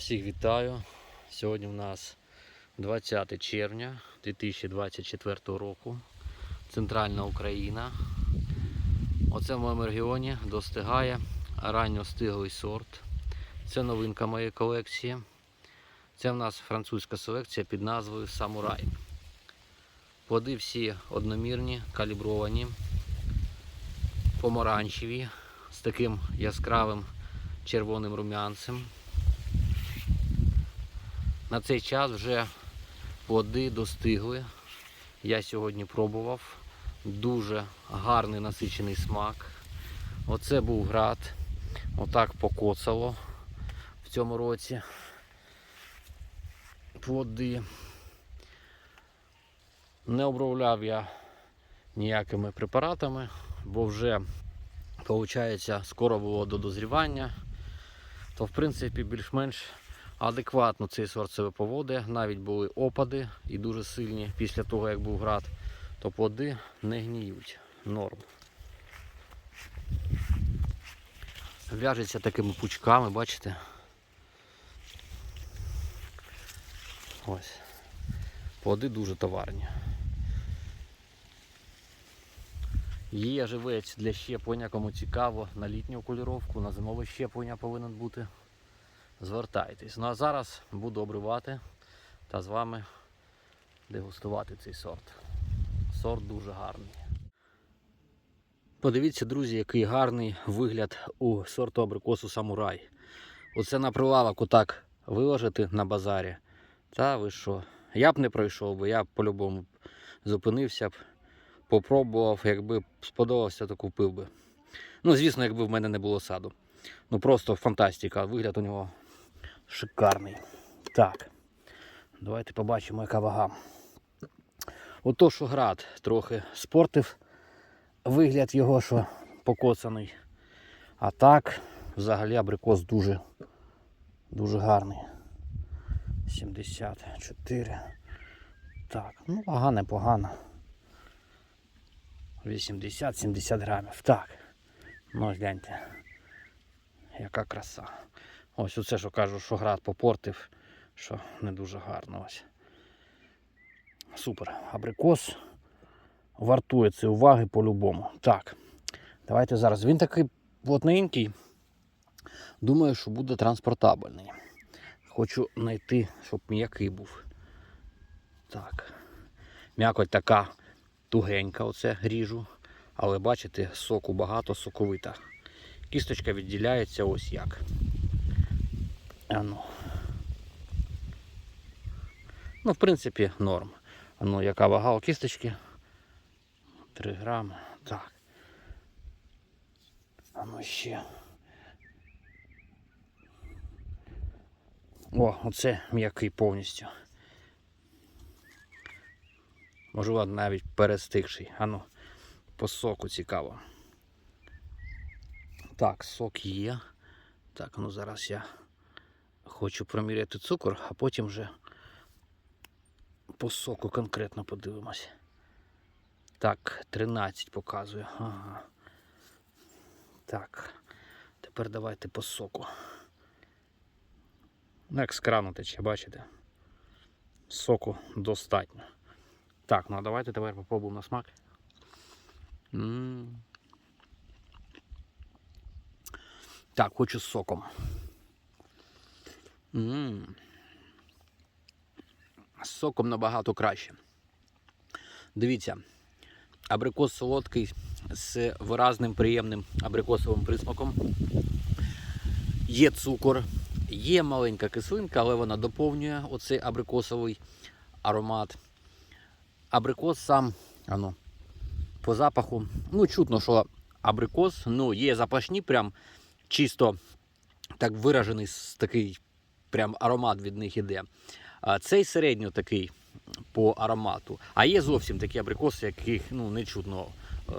Всіх вітаю. Сьогодні у нас 20 червня 2024 року. Центральна Україна. Оце в моєму регіоні достигає ранньостиглий сорт. Це новинка моєї колекції. Це в нас французька селекція під назвою Самурай. Плоди всі одномірні, калібровані, помаранчеві з таким яскравим червоним рум'янцем. На цей час вже плоди достигли. Я сьогодні пробував. Дуже гарний насичений смак. Оце був град. Отак покоцало в цьому році. Плоди. Не обробляв я ніякими препаратами, бо вже, виходить, скоро було до дозрівання. То, в принципі, більш-менш адекватно цей сорт себе поводить. Навіть були опади і дуже сильні після того, як був град, то плоди не гніють. Норм. В'яжеться такими пучками, бачите? Ось. Плоди дуже товарні. Є живець для щеплення, кому цікаво, на літню кольоровку, на зимове щеплення повинен бути звертайтесь. Ну а зараз буду обривати та з вами дегустувати цей сорт. Сорт дуже гарний. Подивіться, друзі, який гарний вигляд у сорту абрикосу самурай. Оце на прилавок отак виложити на базарі. Та ви що? Я б не пройшов би, я б по-любому зупинився б, попробував, якби сподобався, то купив би. Ну, звісно, якби в мене не було саду. Ну просто фантастика. Вигляд у нього шикарний. Так. Давайте побачимо, яка вага. Ото, що град трохи спортив вигляд його, що покоцаний. А так, взагалі абрикос дуже, дуже гарний. 74. Так, ну вага непогана. 80-70 грамів. Так. Ну, гляньте. Яка краса. Ось оце, що кажу, що град попортив, що не дуже гарно ось. Супер. Абрикос вартує цієї уваги по-любому. Так. Давайте зараз. Він такий плотненький. Думаю, що буде транспортабельний. Хочу знайти, щоб м'який був. Так. М'якоть така тугенька, оце ріжу. Але бачите, соку багато, соковита. Кісточка відділяється ось як. А ну. В принципі, норм. А ну, яка вага у кісточки? 3 грами. Так. А ну ще. О, оце м'який повністю. Можливо, навіть перестигший. А ну, по соку цікаво. Так, сок є. Так, ну зараз я хочу проміряти цукор, а потім вже по соку конкретно подивимось. Так, 13 показує. Ага. Так. Тепер давайте по соку. Ну, як з крану тече, бачите? Соку достатньо. Так, ну а давайте тепер попробуємо на смак. М. Так, хочу з соком. М. З соком набагато краще. Дивіться, абрикос солодкий з виразним приємним абрикосовим присмаком. Є цукор, є маленька кислинка, але вона доповнює оцей абрикосовий аромат. Абрикос сам, ано, по запаху, ну, чутно, що абрикос, ну, є запашні, прям чисто так виражений такий прям аромат від них іде. Цей середньо такий по аромату. А є зовсім такі абрикоси, яких ну, не чутно е,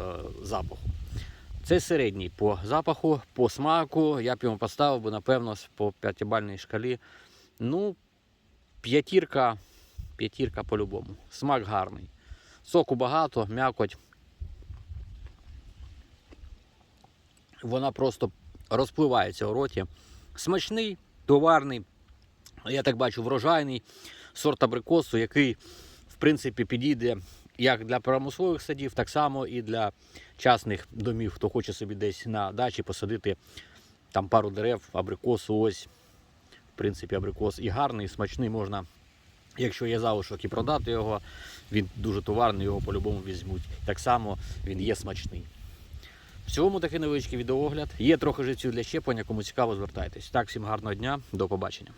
запаху. Це середній по запаху, по смаку. Я б йому поставив би, напевно, по п'ятибальній шкалі. Ну, п'ятірка, п'ятірка по-любому. Смак гарний. Соку багато, м'якоть. Вона просто розпливається у роті. Смачний, товарний, я так бачу, врожайний сорт абрикосу, який, в принципі, підійде як для промислових садів, так само і для частних домів, хто хоче собі десь на дачі посадити там пару дерев, абрикосу, ось. В принципі, абрикос і гарний, і смачний можна, якщо є залишок, і продати його. Він дуже товарний, його по-любому візьмуть. Так само він є смачний. В цілому такий невеличкий відеоогляд. Є трохи живців для щеплення, кому цікаво, звертайтесь. Так, всім гарного дня, до побачення.